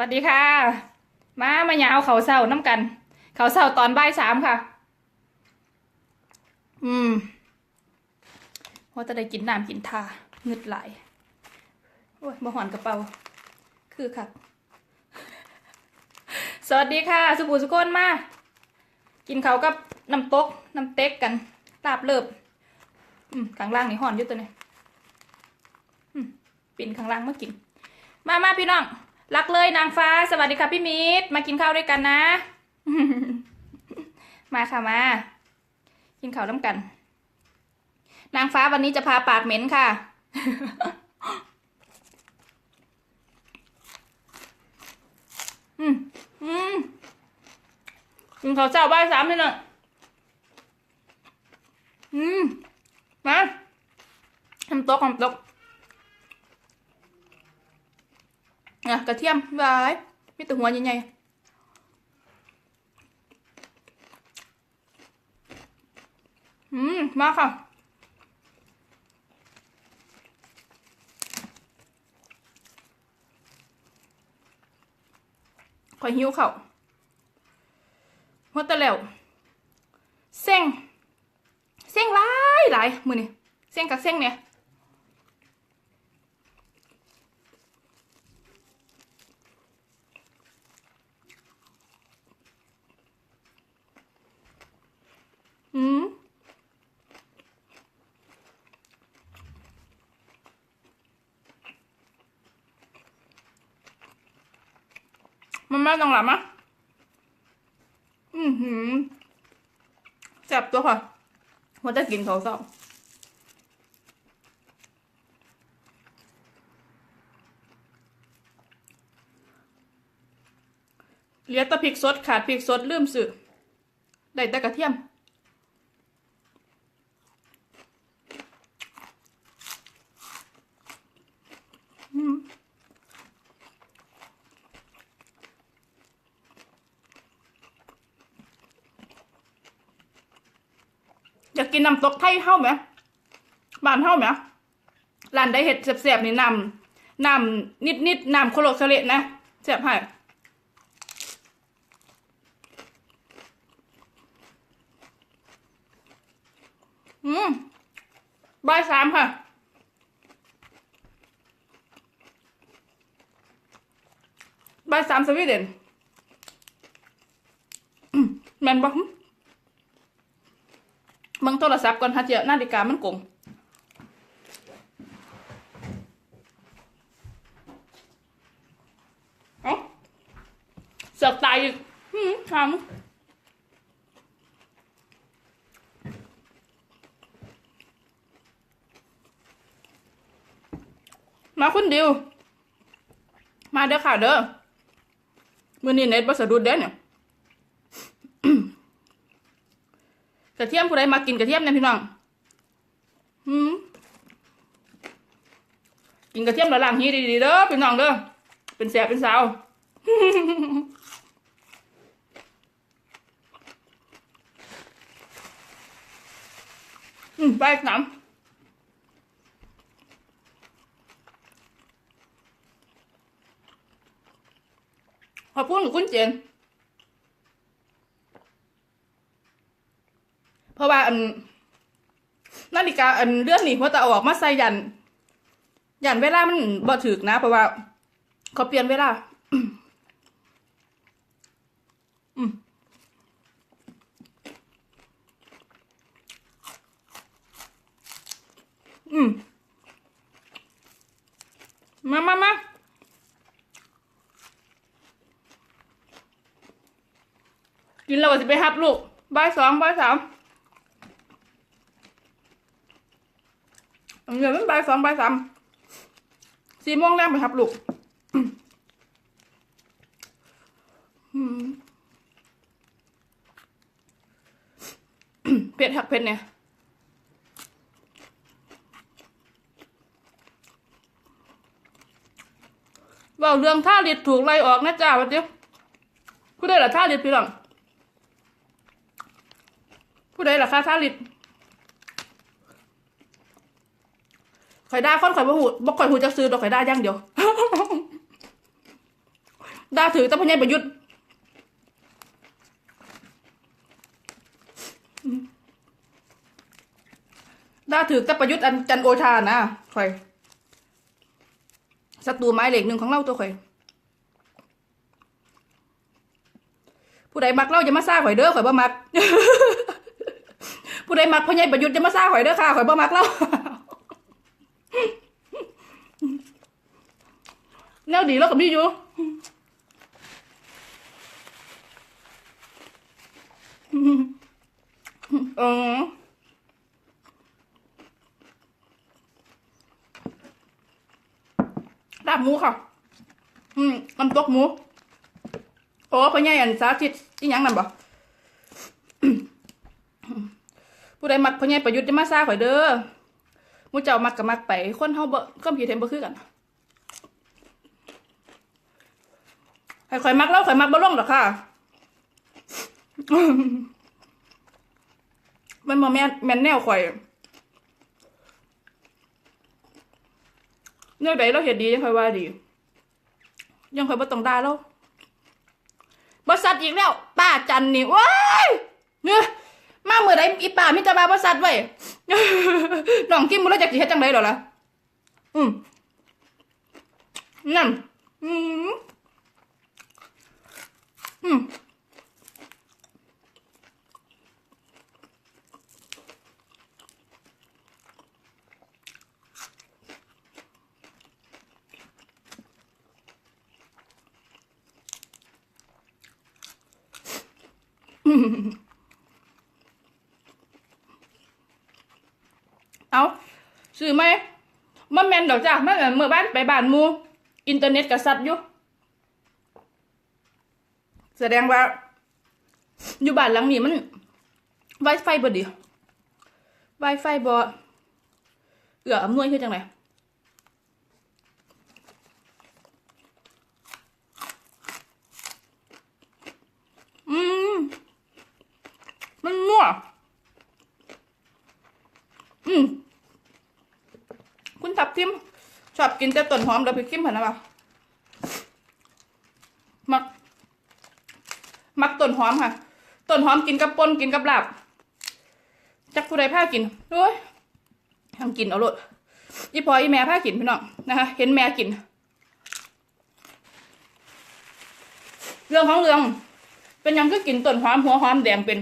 วัสดีค่ะ มามายาเอาเขาเศร้าน้ำกัน เขาเศร้าตอนบ่ายสามค่ะ อืมว่าจะได้กินน้ำกินทาเงึดไหลายโอ้ยบ่หอนกระเป๋า คือค่ะ สวัสดีค่ะ สุภูสุคนมา กินเขากับน้ำตกน้ำเต็กกันลาบเลิบอืมข้างล่างนี่ห่อนอยู่ตัวนี้อืมปิ่นข้างล่างมากิน มามาพี่น้อง รักเลยนางฟ้า สวัสดีค่ะพี่มิตรมากินข้าวด้วยกันนะ มาค่ะมา กินข้าวน้ำกัน นางฟ้าวันนี้จะพาปากเหม็นค่ะ อืมอืมกินข้าวเจ้าบ่ายสามนี่นะอืมมาทำโต๊ะทำโต๊ะ อะกระเทียมไว้มีแต่หัวใหญ่ๆอืมมาค่ะขอยหิวเขาวหัวตะแล้วเส้งเส้งหลายหลายมือนี่เส้งกับเส้งเนี่ย อืม มันไม่ต้องหลับมะอือหือแซ่บตัวค่ะว่าจะกินเขาเศร้าเหลือแต่พริกสดขาดพริกสดลืมสื่อได้แต่กระเทียม อยา กินน้ำตกไทยเท่าไหมบ้านเท่าไหมร้านได้เห็ดแสบๆนี่น้ำน้ำนิดๆน้ำโคโลเคเลตนะแสบให้อืมบ่ายสามค่ะบ่ายสามสวีเดนมแมนบ่ หึมึงโทรศัพท์ก่อนฮะเจ้านาฬิกามันกงเอ้าเสือกตายอีกหืมทำมาคุณดิว มาเด้อค่ะเด้อ มือนี้เน็ตบัสะดุดเด้เนี่ย กระเทียมผู้ใดมากินกระเทียมเนี่ยพี่น้องหืมกินกระเทียมแล้วล้างหีดีๆเด้อพี่น้องเด้อเป็นแสบเป็นสาวอืมไปหนำขอบคุณคุณเจน เพราะว่าอันนาฬิกาอันเลื่อนนี่เพราะแต่เอาออกมาใส่ยันยันเวลามันบ่ถึกนะ เพราะว่าเขาเปลี่ยนเวลาอืมอืมมามามากินแล้วก็จะไปฮับลูกบ่ายสองบ่ายสาม เงินมันใบสองใบสามสี่โมงแรกไปครับลูกเผ็ดหักเผ็ดเนี่ยว่าเรื่องท่าลิดถูกไล่ออกนะจ้าวันเดียวผู้ใดล่ะท่าลิดพี่หลังผู้ใดล่ะค่าท่าลิด ข่อยด่าคนข่อยบ่หูบ่ข่อยหูจักซื้อดอกข่อยด่าอย่างเดียวด่าถือแต่พญายประยุทธ์ด่าถือแต่ประยุทธ์อันจันโอชานะข่อยศัตรูไม้เหล็กหนึ่งของเราตัวข่อย ผู้ใดมักเราอย่ามาซ่าข่อยเด้อข่อยบ่มัก ผู้ใดมักพญายประยุทธ์อย่ามาซ่าข่อยเด้อค่ะข่อยบ่มักเรา แนวดีแล้วก็มีอยู่เออลาบหมูค่ะ อืมน้ำตกหมู โอ้พ่อใหญ่อันสาธิตอีหยังนั่นบ่ผู้ใดมักพ่อใหญ่ประยุทธ์จะมาซาข่อยเด้อ มูเจ้ามักก็มักไปคนเฮาบ่ความคิดเห็นบ่คือกันให้ข่อยมักแล้วข่อยมักบ่ลงหรอกค่ะ มันบ่แม่นแม่นแนวข่อยเนื้อใดเราเฮ็ดดียังค่อยว่าดี ยังค่อยบ่ต้องด่าเราบ่สัตว์อีกแล้วป้าจันนี่ว้ายเนี่ย มาเมื่อใดอีป้ามีแต่ว่าบ่สัตว์ไว้น้องกิมบ่รู้จักสิเฮ็ดจังได๋ดอล่ะอืมนั่นอืมอืมเอา ซื้อไหมมันแมนดอกจ้ะมันเมื่อบ้านไปบ้านมูอินเทอร์เน็ตกระสัดอยู่แสดงว่า อยู่บ้านหลังนี้มันไวไฟบ่ดีไวไฟบ่เอื้ออำนวยคือจังไดอืม มันมั่ว อืม คุณทับทิม ชอบ กินแต่ต้นหอมแล้วไปกินผ่านนะป่ะมัก มักต้นหอมค่ะ ต้นหอมกินกับป่นกินกับลาบ จักผู้ใดผ้ากินโอ้ยทำกินเอาลดอีพออีแม่ผ้ากินพี่น้องนะคะเห็นแม่กิน เรื่องของเรื่อง เป็นยังก็กินต้นหอมหัวหอมแดงเป็น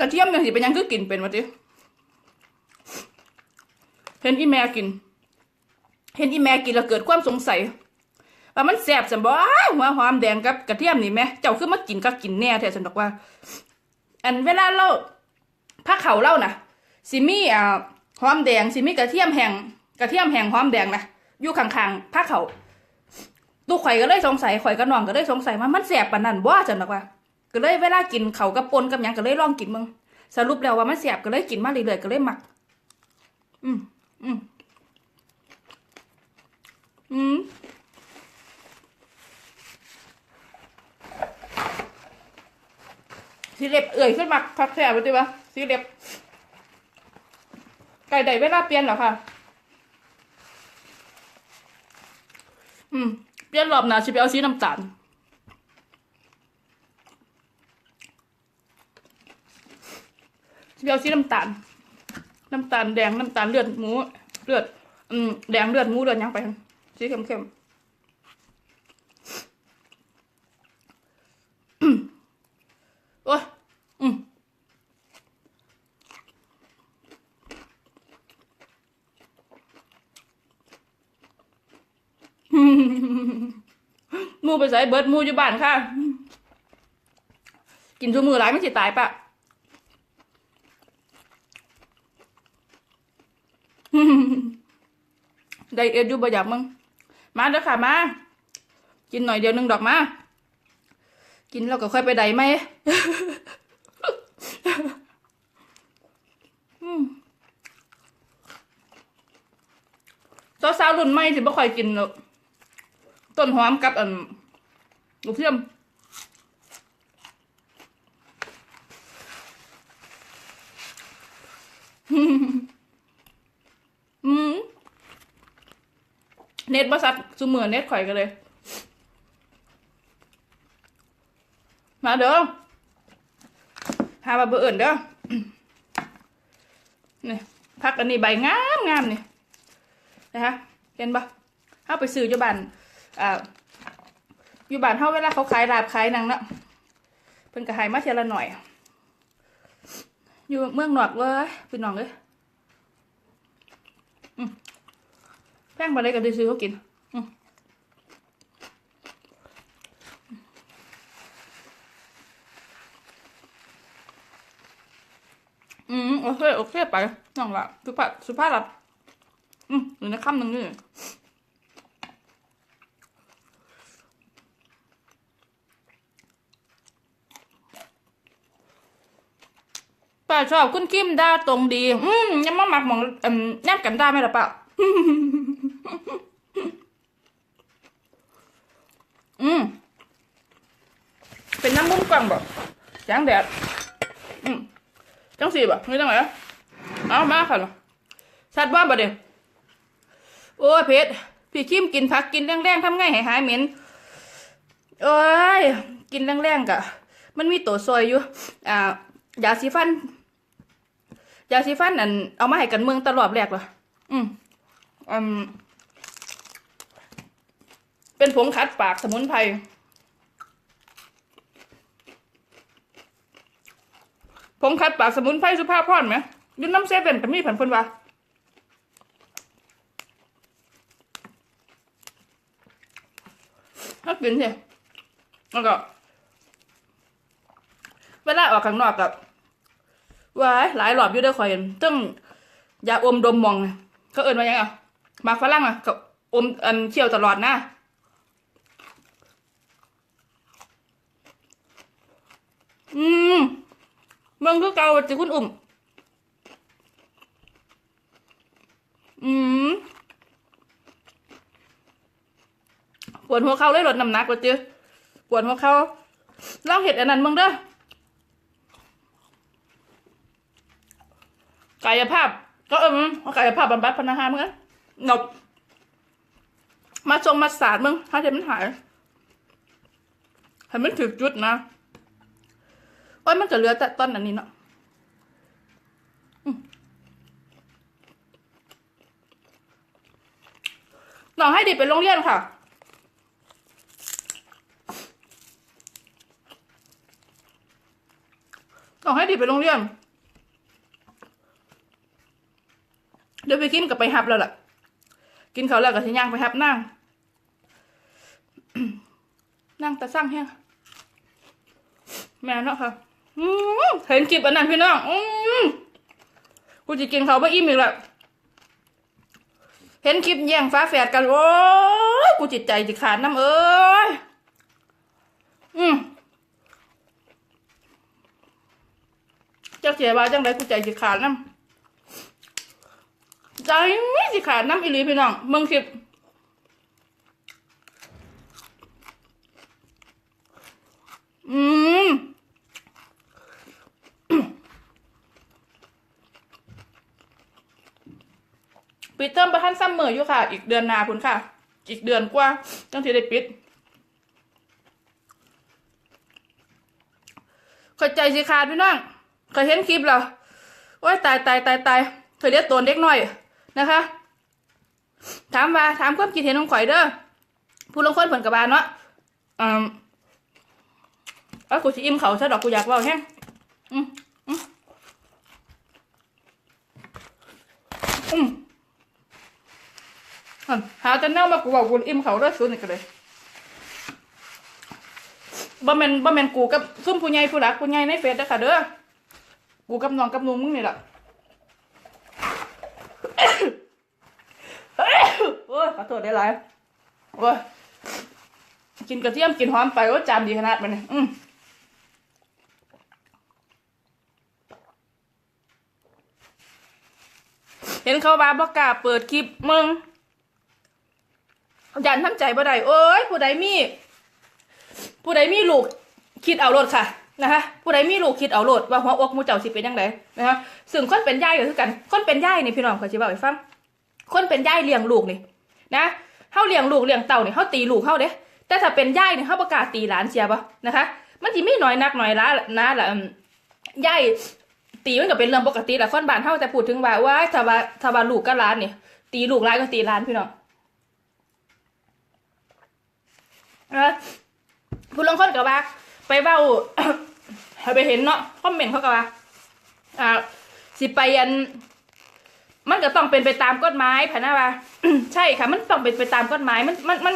กระเทียมเนี่ยสิเป็นยังคือกินเป็นวะจิเห็นอีแม่กิน เห็นอีแม่กินแล้วเกิดความสงสัยว่ามันแสบสันบ่หัวหอมแดงกับกระเทียมนี่แม่เจ้าคือมากินก็กินแน่แท้สันดอกว่า อันเวลาเราผ้าเขาเล่านะสิมีอ่าหอมแดงสิมีกระเทียมแห้งกระเทียมแห้งหอมแดงนะอยู่ข้างๆผ้าเขา วตูข่อยก็เลยสงสัยข่อยกับน้องก็เลยสงสัยว่ามันแสบปานนั้นบ่จังนดอกว่าก็เลยเวลากินเขากับปนกับหยังก็เลยลองกินมึงสรุปแล้วว่ามันแสบก็เลยกินมาเรื่อยๆก็เลยหมัก อืมอืมอืมสีเล็บเอื่อยขึ้นมาพักแสบไปดิวะสีเล็บไก่ใดเวลาเปลี่ยนเหรอคะอืมเป ลี่ยนรอบหน้าชิไปเอาสีน้ำตาลเดี๋ยวสีน้ำตาล น้ำตาลแดงน้ำตาลเลือดหมู เลือด อืมแดงเลือดหมูเลือดยังไป สีเข้มเข้มๆโอ้ยอืมห มูไปใส่เบิร์ดมูอยู่บ้านค่ะ กินชูมือหลายไม่สิตายปะไดเอทอยู่บ่อยากมึง มาเด้อค่ะมา กินหน่อยเดียวหนึงดอกมา กินแล้วก็ค่อยไปไดไหมอืมสาวๆรุ่นใหม่สิบ่ค่อยกินหรอก ต้นหอมกับอันลูกเทียมอืมเน็ตบริษัทซูเมือร์เน็ตข่อยกันเลย มาเด้อหามาเบอร์อื่นเด้อนี่พักอันนี้ใบงามงามนี่นะคะเห็นปะเข้าไปซื้อจ้าบัน อ่าอยู่บ้านเฮาเวลาเขาขายลาบขายนังเนาะเพิ่นก็ให้มาเทียละหน่อย อยู่เมืองนอกเว้ยพี่น้องเอ้ยแพงบ่ได้ก็ได้ซื้อเขากินอืมโอเคโอเคไปน้องละสุภาพสุภาพละอืมหรือในคำหนึ่งนี่ ป้าชอบคุณกิมดาตรงดี อืมยังมาหมักหมองอืมแนบกันได้ไหมล่ะป้าอืมเป็นน้ำมุ้งกล่องบ่แสงแดดอืมจังสีบ่นี่จังไหนเอามาค่ะชัดว่าบ่เดี๋ยวโอ้ยเพชรพี่คิมกินผักกินแรงๆทำไงให้หายเหม็นโอ้ยกินแรงๆกะ มันมีตัวซอยอยู่ อ่า ยาสีฟัน ยาสีฟันนั่นเอามาให้กันเมืองตลอดแรกเหรออืมอืมเป็นผงขัดปากสมุนไพรผงขัดปากสมุนไพรสุภาพพรไหมยืนน้ำเซเว่นกับมีผันพนว่าถ้ากินสิแล้วก็เวลาออกข้างนอกกับ ว้ายหลายหลอบอยู่เด้อข่อยตึ้งยาอมดมมองน่ะเขาเอิ้นว่ายังอะมาฝรั่งอะกับอมอันเคี่ยวตลอดนะอืมมึงคือเกาจิคุณอุ่ม อืมปวดหัวเข่าเลยลดน้ำหนักว่าจืปวดหัวเข่าลองเห็ดอันนั้นมึงเด้อ กายภาพ ก็เออกายภาพบำบัดพนักงานมึงหนบมาชงมาสาดมึงถ้าเจ็บมันหายให้มันถึกจุดนะโอ้ยมันจะเหลือแต่ต้นอันนี้เนาะอืมน้องให้ดิบไปโรงเรียนค่ะ น้องให้ดิบไปโรงเรียน เดี๋ยวไปกินกับไปฮับแล้วล่ะ กินเขาแล้วก็สิย่างไปฮับนั่งนั่งตะสั่งแห้งแม่เนาะค่ะเห็นคลิปอันนั้นพี่น้องอกูจะกินเขาวบ่อิ่มอีกแล้วเห็นคลิปแย่งฟ้าแฝดกัน โอ้ยกูจิตใจจะขาดน้ำเอ้ยอืมจักเสียบาจังไรกูใจจิขาดน้ำ ใจไม่จิขาดน้ำอีหลีพี่น้องเมืองคลิปอืมปิดเทอมประทันซัมเมอร์อยู่ค่ะ อีกเดือนหนาคุณค่ะ อีกเดือนกว่าจังที่ได้ปิดเข้าใจสิขาดพี่น้องเคยเห็นคลิปแล้วโอ้ยตายตายตายตายเคยเรียกตัวเด็กน้อย นะคะ ถามว่าถามความคิดเห็นของข่อยเด้อผู้ลงคนผลกับบานเนาะอืมเอ้ยกูสิอิ่มเขาซะดอกกูอยากว่าแห้งอืมอืมอืมหาจะเน่ามากูบอกกูอิ่มเขาเด้อซุนนี่ก็เลยบ่แมนบ่แมนกูกับซุ่มผู้ใหญ่ผู้หลักผู้ใหญ่ในเฟซเด้อค่ะเด้อ กูกับน้องกับนุ่มมึงนี่ละ โอ้ยขอโทษได้หลายโอ้ยกินกระเทียมกินหอมไปโอ้จามดีขนาดมันนี่อืมเห็นเขาว่าบ่กล้าเปิดคลิปมึงยันทำใจบ่ได้โอ้ยผู้ใดมี ผู้ใดมีลูกคิดเอารถค่ะนะคะผู้ใดมีลูกคิดเอาโลดว่าหัวอกมูเจ้าสิเป็นยังไงนะคะซึ่งคนเป็นย่ายก็คือกัน คนเป็นย่ายนี่พี่น้องขอชิบอกให้ฟังคนเป็นย่ายเลี้ยงลูกนี่ นะเฮาเลี้ยงลูกเลี้ยงเต่าเนี่ยเฮาตีลูกเฮาเด้แต่ถ้าเป็นย่ายนี่ยเฮาประกาศตีหลานเสียบ่นะคะ มันสิมีน้อยนักน้อยล้านะละย่ายตีมันก็เป็นเรื่องปกติแหละคนบ้านเฮาแต่พูดถึงว่าว่าถ้าว่าถ้าว่าลูกกับหลานเนี่ยตีลูกหลานก็ตีหลานพี่น้องนะผู้ลงคนก็ว่า ไปเบ้าไปเห็นเนาะคอมเมนต์เขาก็ว่าอ่าสิไปยันมันก็ต้องเป็นไปตามกฎหมายผ่านะว่า ใช่ค่ะ มันต้องเป็นไปตามกฎหมายมันมันมัน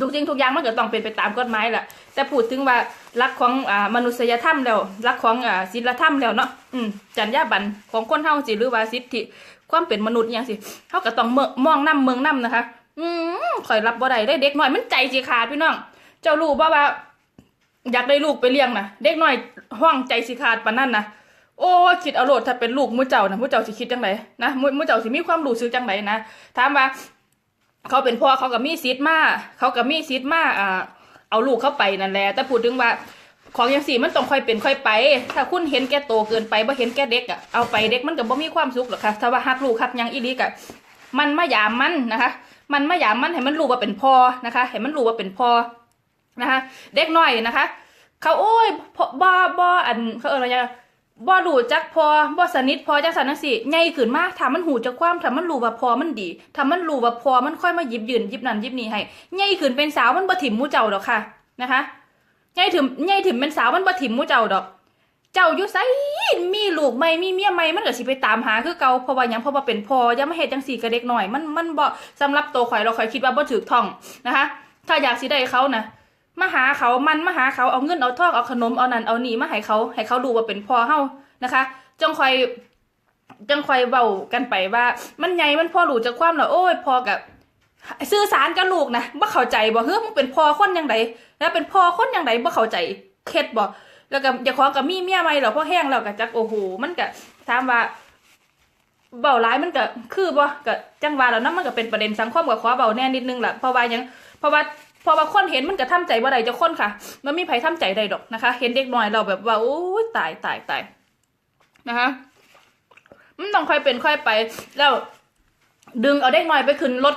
ทุกสิ่งทุกอย่างมันก็ต้องเป็นไปตามกฎหมายแหละแต่พูดถึงว่ารักของอ่ามนุษยธรรมแล้วรักของอ่าศีลธรรมแล้วเนาะอืมจรรยาบรรณของคนเฮาสิหรือว่าสิทธิ ความเป็นมนุษย์อย่างสิเฮาก็ต้องเมมองน้ำเมืองน้ำนะคะ อืมข่อยรับบ่ได้ได้เด็กน้อยมันใจสิขาดพี่น้อง เจ้ารู้บ่ว่า อยากได้ลูกไปเลี้ยงนะเด็กน้อยห้องใจสิขาดปานนั้นนะ โอ้คิดเอาโลดถ้าเป็นลูกมุเจ้านะมุเจ้าสิคิดจังไดนะมุมุเจ้าสิมีความรู้สึกจังไดนะถามว่าเขาเป็นพ่อเขาก็มีสิทธิ์มาเขาก็มีสิทธิ์มาอ่าเอาลูกเข้าไปนั่นแหละแต่พูดถึงว่าของอย่างสี่มันต้องค่อยเป็นค่อยไป ถ้าคุณเห็นแก่โตเกินไปบ่เห็นแก่เด็กอะเอาไปเด็กมันก็บ่มีความสุขหรอกค่ะถ้าว่าฮักลูกฮักยังอีลีกะมันมายามมันนะคะ มันมายามมันให้มันรู้ว่าเป็นพ่อนะคะให้มันรู้ว่าเป็นพ่อนะคะ เด็กน้อยนะคะ เขาโอ้ยพอบ่บ่อันเขาเอออะไร บ่รู้จักพอบ่สนิทพอจังสันนังสิใหญ่ขึ้นมาถ้ามันหูจักความถ้ามันรู้ว่าพอมันดีถ้ามันรู้ว่าพอมันค่อยมาหยิบยืนหยิบนั่นหยิบนี่ให้ใหญ่ขึ้นเป็นสาวมันบ่ถิ่มมู่เจ้าดอกค่ะนะคะใหญ่ถึงใหญ่ถึงเป็นสาวมันบ่ถิ่มมู่เจ้าดอก เจ้าอยู่ไสมีลูกใหม่มีเมียใหม่มันก็สิไปตามหาคือเก่าเพราะว่าหยังเพราะว่าเป็นพออย่ามาเฮ็ดจังซี่กับเด็กน้อย มันมันบ่สำหรับตัวข่อยเราข่อยคิดว่าบ่ถูกต้องนะคะ ถ้าอยากสิได้เขานะ มาหาเขามันมาหาเขาเอาเงินเอาทองเอาขนมเอานั่นเอานี่มาให้เขาให้เขารู้ว่าเป็นพ่อเฮานะคะจังคอยจังคอยเว้ากันไปว่า มันใหญ่มันพ่อรู้จักความแล้วโอ้ยพ่อกับสื่อสารกับลูกนะบ่เข้าใจบ่เฮ้ยมึงเป็นพ่อคนยังไงแล้วเป็นพ่อคนยังไงบ่เข้าใจเข็ดบ่แล้วก็อย่าขอกับมีเมียใหม่หรอพ่อแห้งแล้วก็จักโอ้โหมันก็ถามว่าเบาร้ายมันก็คือบ่ก็จังว่าแล้วนะมันก็เป็นประเด็นสังคมกับขอเบาแน่นิดนึงแหละเพราะว่ายังเพราะว่า พอว่าคนเห็นมันก็ทำใจว่าได้จะคนค่ะมันมีไผทำใจใดดอกนะคะ เห็นเด็กน้อยเราแบบว่าโอ้ยตายตายตายนะคะมันต้องค่อยเป็นค่อยไป แล้วดึงเอาเด็กน้อยไปขึ้นรถ